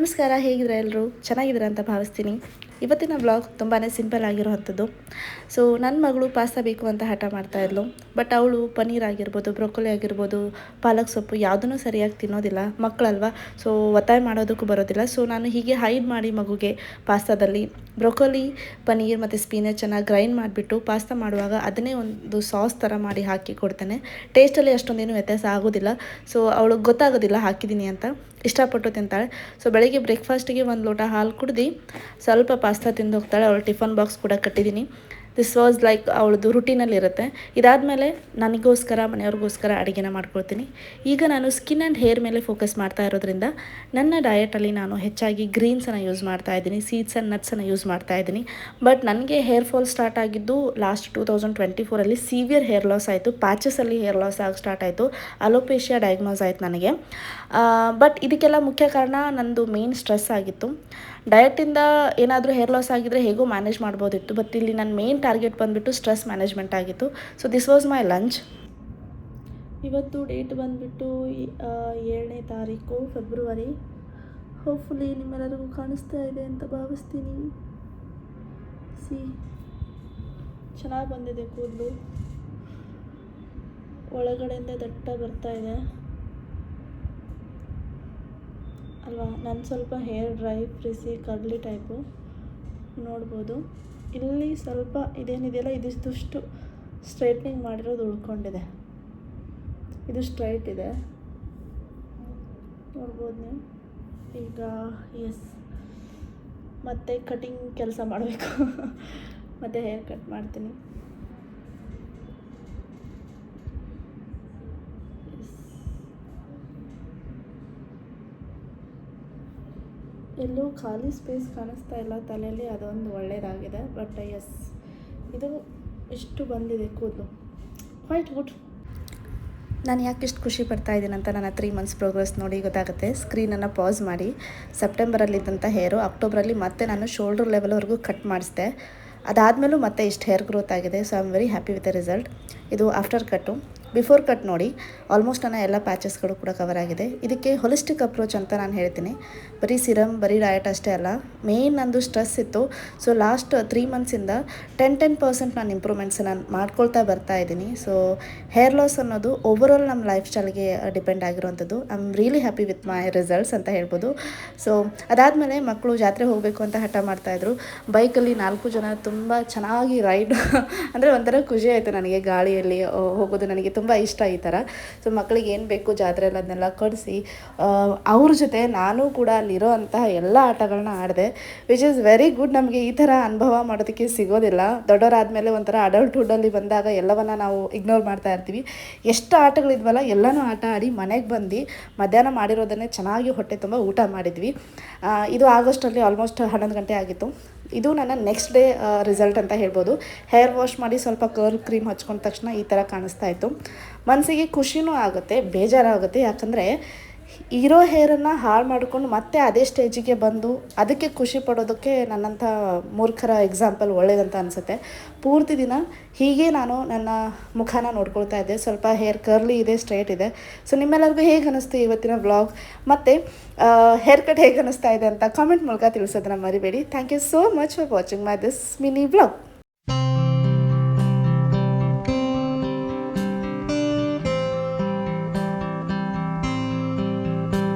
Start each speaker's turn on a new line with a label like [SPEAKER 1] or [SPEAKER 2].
[SPEAKER 1] ನಮಸ್ಕಾರ ಹೇಗಿದ್ರೆ ಎಲ್ಲರೂ? ಚೆನ್ನಾಗಿದ್ದೀರಾ ಅಂತ ಭಾವಿಸ್ತೀನಿ. ಇವತ್ತಿನ ಬ್ಲಾಗ್ ತುಂಬಾ ಸಿಂಪಲ್ ಆಗಿರುವಂಥದ್ದು. ಸೊ ನನ್ನ ಮಗಳು ಪಾಸ್ತಾ ಬೇಕು ಅಂತ ಹಠ ಮಾಡ್ತಾ ಇದ್ಲು. ಬಟ್ ಅವಳು ಪನ್ನೀರ್ ಆಗಿರ್ಬೋದು, ಬ್ರೊಕೊಲಿ ಆಗಿರ್ಬೋದು, ಪಾಲಕ್ ಸೊಪ್ಪು ಯಾವುದನ್ನು ಸರಿಯಾಗಿ ತಿನ್ನೋದಿಲ್ಲ. ಮಕ್ಕಳಲ್ವಾ? ಸೊ ಒತ್ತಾಯ ಮಾಡೋದಕ್ಕೂ ಬರೋದಿಲ್ಲ. ಸೊ ನಾನು ಹೀಗೆ ಹೈಡ್ ಮಾಡಿ ಮಗುಗೆ ಪಾಸ್ತಾದಲ್ಲಿ ಬ್ರೊಕೊಲಿ ಪನ್ನೀರ್ ಮತ್ತು ಸ್ಪಿನಚನ್ನು ಗ್ರೈಂಡ್ ಮಾಡಿಬಿಟ್ಟು ಪಾಸ್ತಾ ಮಾಡುವಾಗ ಅದನ್ನೇ ಒಂದು ಸಾಸ್ ಥರ ಮಾಡಿ ಹಾಕಿ ಕೊಡ್ತೇನೆ. ಟೇಸ್ಟಲ್ಲಿ ಅಷ್ಟೊಂದೇನು ವ್ಯತ್ಯಾಸ ಆಗೋದಿಲ್ಲ. ಸೊ ಅವಳಿಗೆ ಗೊತ್ತಾಗೋದಿಲ್ಲ ಹಾಕಿದ್ದೀನಿ ಅಂತ. ಇಷ್ಟಪಟ್ಟು ತಿಂತಾಳೆ. ಸೊ ಬೆಳಗ್ಗೆ ಬ್ರೇಕ್ಫಾಸ್ಟಿಗೆ ಒಂದು ಲೋಟ ಹಾಲು ಕುಡ್ದು ಸ್ವಲ್ಪ ಪಾಸ್ತಾ ತಿಂದು ಹೋಗ್ತಾಳೆ ಅವಳು ಟಿಫನ್ ಬಾಕ್ಸ್ ಕೂಡ ಕಟ್ಟಿದ್ದೀನಿ. ದಿಸ್ ವಾಸ್ ಲೈಕ್ ಅವಳದು ಇರುತ್ತೆ. ಇದಾದಮೇಲೆ ನನಗೋಸ್ಕರ, ಮನೆಯವ್ರಿಗೋಸ್ಕರ ಅಡುಗೆನ ಮಾಡ್ಕೊಳ್ತೀನಿ. ಈಗ ನಾನು ಸ್ಕಿನ್ ಆ್ಯಂಡ್ ಹೇರ್ ಮೇಲೆ ಫೋಕಸ್ ಮಾಡ್ತಾ ಇರೋದ್ರಿಂದ ನನ್ನ ಡಯಟಲ್ಲಿ ನಾನು ಹೆಚ್ಚಾಗಿ ಗ್ರೀನ್ಸನ್ನು ಯೂಸ್ ಮಾಡ್ತಾ ಇದ್ದೀನಿ ಸೀಡ್ಸ್ ಆ್ಯಂಡ್ ನಟ್ಸನ್ನು ಯೂಸ್ ಮಾಡ್ತಾ ಇದ್ದೀನಿ. ಬಟ್ ನನಗೆ ಹೇರ್ ಫಾಲ್ ಸ್ಟಾರ್ಟ್ ಆಗಿದ್ದು ಲಾಸ್ಟ್ ಟೂ ತೌಸಂಡ್ ಟ್ವೆಂಟಿ ಫೋರಲ್ಲಿ ಸಿವಿಯರ್ ಹೇರ್ ಲಾಸ್ ಆಯಿತು ಪ್ಯಾಚಸಲ್ಲಿ ಹೇರ್ ಲಾಸ್ ಆಗಿ ಸ್ಟಾರ್ಟ್ ಆಯಿತು ಅಲೋಪೇಷಿಯಾ ಡಯಾಗ್ನೋಸ್ ಆಯಿತು ನನಗೆ. ಬಟ್ ಇದಕ್ಕೆಲ್ಲ ಮುಖ್ಯ ಕಾರಣ ನನ್ನದು ಮೇನ್ ಸ್ಟ್ರೆಸ್ ಆಗಿತ್ತು. ಡಯಟಿಂದ ಏನಾದರೂ ಹೇರ್ ಲಾಸ್ ಆಗಿದ್ರೆ ಹೇಗೋ ಮ್ಯಾನೇಜ್ ಮಾಡ್ಬೋದಿತ್ತು. ಬಟ್ ಇಲ್ಲಿ ನನ್ನ ಮೇನ್ ಟಾರ್ಗೆಟ್ ಬಂದುಬಿಟ್ಟು ಸ್ಟ್ರೆಸ್ ಮ್ಯಾನೇಜ್ಮೆಂಟ್ ಆಗಿತ್ತು. So this was my lunch ಇವತ್ತು ಡೇಟ್ ಬಂದುಬಿಟ್ಟು ಏಳನೇ ತಾರೀಕು ಫೆಬ್ರವರಿ ಹೋಪ್ಫುಲಿ ನಿಮ್ಮೆಲ್ಲರಿಗೂ ಕಾಣಿಸ್ತಾ ಇದೆ ಅಂತ ಭಾವಿಸ್ತೀನಿ. ಸಿ, ಚೆನ್ನಾಗಿ ಬಂದಿದೆ ಕೂದಲು. ಒಳಗಡೆಯಿಂದ ದಟ್ಟ ಬರ್ತಾ ಇದೆ. ಅಲ್ವಾ? ನಾನು ಸ್ವಲ್ಪ hair dry frizzy curly type ನೋಡ್ಬೋದು. ಇಲ್ಲಿ ಸ್ವಲ್ಪ ಇದೇನಿದೆಯಲ್ಲ ಇದಿಷ್ಟು ಸ್ಟ್ರೈಟ್ನಿಂಗ್ ಮಾಡಿರೋದು ಉಳ್ಕೊಂಡಿದೆ. ಇದು ಸ್ಟ್ರೈಟ್ ಇದೆ. ನೋಡ್ಬೋದು ನೀವು. ಈಗ ಎಸ್ ಮತ್ತೆ ಕಟಿಂಗ್ ಕೆಲಸ ಮಾಡಬೇಕು. ಮತ್ತು ಹೇರ್ ಕಟ್ ಮಾಡ್ತೀನಿ. ಎಲ್ಲೂ ಖಾಲಿ ಸ್ಪೇಸ್ ಕಾಣಿಸ್ತಾ ಇಲ್ಲ. ತಲೆಯಲ್ಲಿ ಅದೊಂದು ಒಳ್ಳೆಯದಾಗಿದೆ ಬಟ್ ಎಸ್ ಇದು ಇಷ್ಟು ಬಂದಿದೆ ಕೂದಲು. ಕ್ವೈಟ್ ಗುಡ್ ನಾನು ಯಾಕೆ ಇಷ್ಟು ಖುಷಿ ಪಡ್ತಾ ಇದ್ದೀನಿ ಅಂತ ನನ್ನ ತ್ರೀ ಮಂತ್ಸ್ ಪ್ರೋಗ್ರೆಸ್ ನೋಡಿ ಗೊತ್ತಾಗುತ್ತೆ. ಸ್ಕ್ರೀನನ್ನು ಪಾಸ್ ಮಾಡಿ. ಸೆಪ್ಟೆಂಬರಲ್ಲಿದ್ದಂಥ ಹೇರು ಅಕ್ಟೋಬರಲ್ಲಿ ಮತ್ತೆ ನಾನು ಶೋಲ್ಡರ್ ಲೆವೆಲ್ವರೆಗೂ ಕಟ್ ಮಾಡಿಸಿದೆ. ಅದಾದಮೇಲೂ ಮತ್ತೆ ಇಷ್ಟು ಹೇರ್ ಗ್ರೋತ್ ಆಗಿದೆ so I am very happy with the result ಇದು ಆಫ್ಟರ್ ಕಟ್ಟು ಬಿಫೋರ್ ಕಟ್ ನೋಡಿ ಆಲ್ಮೋಸ್ಟ್ ನನ್ನ ಎಲ್ಲ ಪ್ಯಾಚಸ್ಗಳು ಕೂಡ ಕವರ್ ಆಗಿದೆ. ಇದಕ್ಕೆ ಹೊಲಿಸ್ಟಿಕ್ ಅಪ್ರೋಚ್ ಅಂತ ನಾನು ಹೇಳ್ತೀನಿ. ಬರೀ ಸಿರಮ್ ಬರೀ ಡಯಟ್ ಅಷ್ಟೇ ಅಲ್ಲ ಮೇನ್ ನಂದು ಸ್ಟ್ರೆಸ್ ಇತ್ತು. ಸೊ ಲಾಸ್ಟ್ ತ್ರೀ ಮಂತ್ಸಿಂದ ಟೆನ್ ಟೆನ್ ಪರ್ಸೆಂಟ್ ನಾನು ಇಂಪ್ರೂವ್ಮೆಂಟ್ಸ್ ನಾನು ಮಾಡ್ಕೊಳ್ತಾ ಬರ್ತಾ ಇದ್ದೀನಿ. ಸೊ ಹೇರ್ ಲಾಸ್ ಅನ್ನೋದು ಓವರಾಲ್ ನಮ್ಮ ಲೈಫ್ ಸ್ಟೈಲ್ಗೆ ಡಿಪೆಂಡ್ ಆಗಿರುವಂಥದ್ದು. I am really happy with my results ಅಂತ ಹೇಳ್ಬೋದು. ಸೊ ಅದಾದಮೇಲೆ ಮಕ್ಕಳು ಜಾತ್ರೆ ಹೋಗಬೇಕು ಅಂತ ಹಠ ಮಾಡ್ತಾಯಿದ್ರು ಬೈಕಲ್ಲಿ ನಾಲ್ಕು ಜನ ತುಂಬ ಚೆನ್ನಾಗಿ ರೈಡ್ ಅಂದರೆ ಒಂಥರ ಖುಷಿ ಆಯಿತು ನನಗೆ ಗಾಳಿಯಲ್ಲಿ ಹೋಗೋದು. ನನಗೆ ತುಂಬ ಇಷ್ಟ ಈ ಥರ. ಸೊ ಮಕ್ಕಳಿಗೆ ಏನು ಬೇಕು ಜಾತ್ರೆಯಲ್ಲಿ ಅದನ್ನೆಲ್ಲ ಕೊಡಿಸಿ ಅವ್ರ ಜೊತೆ ನಾನು ಕೂಡ ಅಲ್ಲಿರೋ ಅಂತಹ ಎಲ್ಲ ಆಟಗಳನ್ನ ಆಡಿದೆ ವಿಚ್ ಈಸ್ ವೆರಿ ಗುಡ್ ನಮಗೆ ಈ ಥರ ಅನುಭವ ಮಾಡೋದಕ್ಕೆ ಸಿಗೋದಿಲ್ಲ. ದೊಡ್ಡವರಾದಮೇಲೆ ಒಂಥರ ಅಡಲ್ಟ್ಹುಡ್ಡಲ್ಲಿ ಬಂದಾಗ ಎಲ್ಲವನ್ನ ನಾವು ಇಗ್ನೋರ್ ಮಾಡ್ತಾ ಇರ್ತೀವಿ. ಎಷ್ಟು ಆಟಗಳಿದ್ವಲ್ಲ ಎಲ್ಲನೂ ಆಟ ಆಡಿ ಮನೆಗೆ ಬಂದು ಮಧ್ಯಾಹ್ನ ಮಾಡಿರೋದನ್ನೇ ಚೆನ್ನಾಗಿ ಹೊಟ್ಟೆ ತುಂಬ ಊಟ ಮಾಡಿದ್ವಿ. ಇದು ಆಗಸ್ಟಲ್ಲಿ ಆಲ್ಮೋಸ್ಟ್ ಹನ್ನೊಂದು ಗಂಟೆ ಆಗಿತ್ತು. ಇದು ನನ್ನ ನೆಕ್ಸ್ಟ್ ಡೇ ರಿಸಲ್ಟ್ ಅಂತ ಹೇಳ್ಬೋದು. ಹೇರ್ ವಾಶ್ ಮಾಡಿ ಸ್ವಲ್ಪ ಕರ್ಲ್ ಕ್ರೀಮ್ ಹಚ್ಕೊಂಡ ತಕ್ಷಣ ಈ ಥರ ಕಾಣಿಸ್ತಾ ಇತ್ತು. ಮನಸ್ಸಿಗೆ ಖುಷಿನೂ ಆಗುತ್ತೆ, ಬೇಜಾರಾಗುತ್ತೆ. ಯಾಕಂದರೆ ಇರೋ ಹೇರನ್ನು ಹಾಳು ಮಾಡಿಕೊಂಡು ಮತ್ತೆ ಅದೇ ಸ್ಟೇಜಿಗೆ ಬಂದು ಅದಕ್ಕೆ ಖುಷಿ ಪಡೋದಕ್ಕೆ ನನ್ನಂಥ ಮೂರ್ಖರ ಎಕ್ಸಾಂಪಲ್ ಒಳ್ಳೇದಂತ ಅನಿಸುತ್ತೆ. ಪೂರ್ತಿ ದಿನ ಹೀಗೆ ನಾನು ನನ್ನ ಮುಖನ ನೋಡ್ಕೊಳ್ತಾ ಇದ್ದೆ. ಸ್ವಲ್ಪ ಹೇರ್ ಕರ್ಲಿ ಇದೆ, ಸ್ಟ್ರೈಟ್ ಇದೆ. ಸೊ ನಿಮ್ಮೆಲ್ಲರಿಗೂ ಹೇಗೆ ಅನ್ನಿಸ್ತು ಇವತ್ತಿನ ವ್ಲಾಗ್? ಮತ್ತು ಹೇರ್ ಕಟ್ ಹೇಗೆ ಅನ್ನಿಸ್ತಾ ಇದೆ ಅಂತ ಕಾಮೆಂಟ್ ಮೂಲಕ ತಿಳಿಸೋದನ್ನ ಮರಿಬೇಡಿ. Thank you so much for watching my this mini vlog